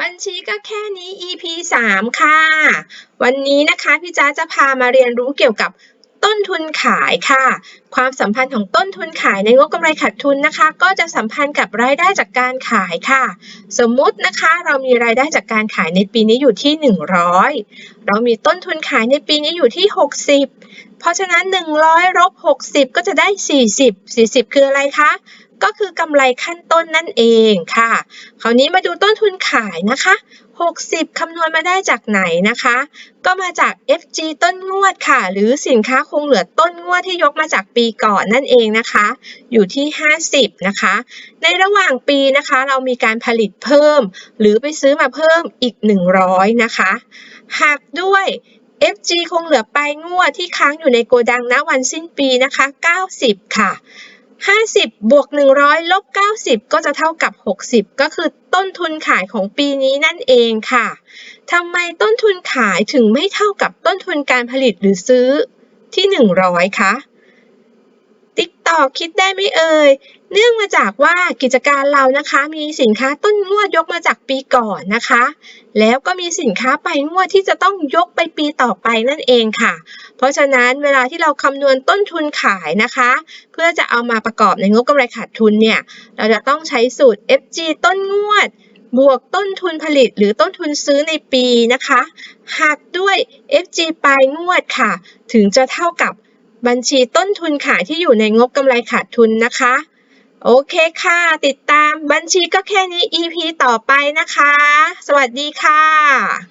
บัญชีก็แค่นี้ EP 3 ค่ะ วันนี้นะคะพี่จ๊ะจะพามาเรียนรู้เกี่ยวกับต้นทุนขายค่ะ ความสัมพันธ์ของต้นทุนขายในงบกำไรขาดทุนนะคะ ก็จะสัมพันธ์กับรายได้จากการขายค่ะ สมมุตินะคะเรามีรายได้จากการขายในปีนี้อยู่ที่ 100 เรามีต้นทุนขายในปีนี้อยู่ที่ 60 เพราะฉะนั้น 100ลบ60 ก็จะได้ 40 40 คืออะไรคะ ก็คือกำไรขั้นต้นนั่นเองค่ะ คราวนี้มาดูต้นทุนขายนะคะ 60 คำนวณมาได้จากไหนนะคะ ก็มาจาก FG ต้นงวดค่ะ หรือสินค้าคงเหลือต้นงวดที่ยกมาจากปีก่อนนั่นเองนะคะ อยู่ที่ 50 นะคะ ในระหว่างปีนะคะ เรามีการผลิตเพิ่ม หรือไปซื้อมาเพิ่มอีก 100 นะคะหากด้วย FG คงเหลือปลายงวดที่ค้างอยู่ในโกดังณวันสิ้นปีนะคะ 90 ค่ะ 50 บวก 100 ลบ 90 ก็จะเท่ากับ 60 ก็คือต้นทุนขายของปีนี้นั่นเองค่ะทำไมต้นทุนขายถึงไม่เท่ากับต้นทุนการผลิตหรือซื้อที่ 100 คะ ติ๊กตอกคิดได้ไหมเอ่ย เนื่องมาจากว่ากิจการเรานะคะ มีสินค้าต้นงวดยกมาจากปีก่อนนะคะ แล้วก็มีสินค้าปลายงวดที่จะต้องยกไปปีต่อไปนั่นเองค่ะ เพราะฉะนั้นเวลาที่เราคำนวณต้นทุนขายนะคะ เพื่อจะเอามาประกอบในงบกำไรขาดทุนเนี่ย เราจะต้องใช้สูตร FG ต้นงวดบวกต้นทุนผลิตหรือต้นทุนซื้อในปีนะคะ หักด้วย FG ปลายงวดค่ะ ถึงจะเท่ากับ บัญชีต้นทุนขายที่อยู่ในงบกำไรขาดทุนนะคะ โอเคค่ะ ติดตามบัญชีก็แค่นี้ EP ต่อไปนะคะ สวัสดีค่ะ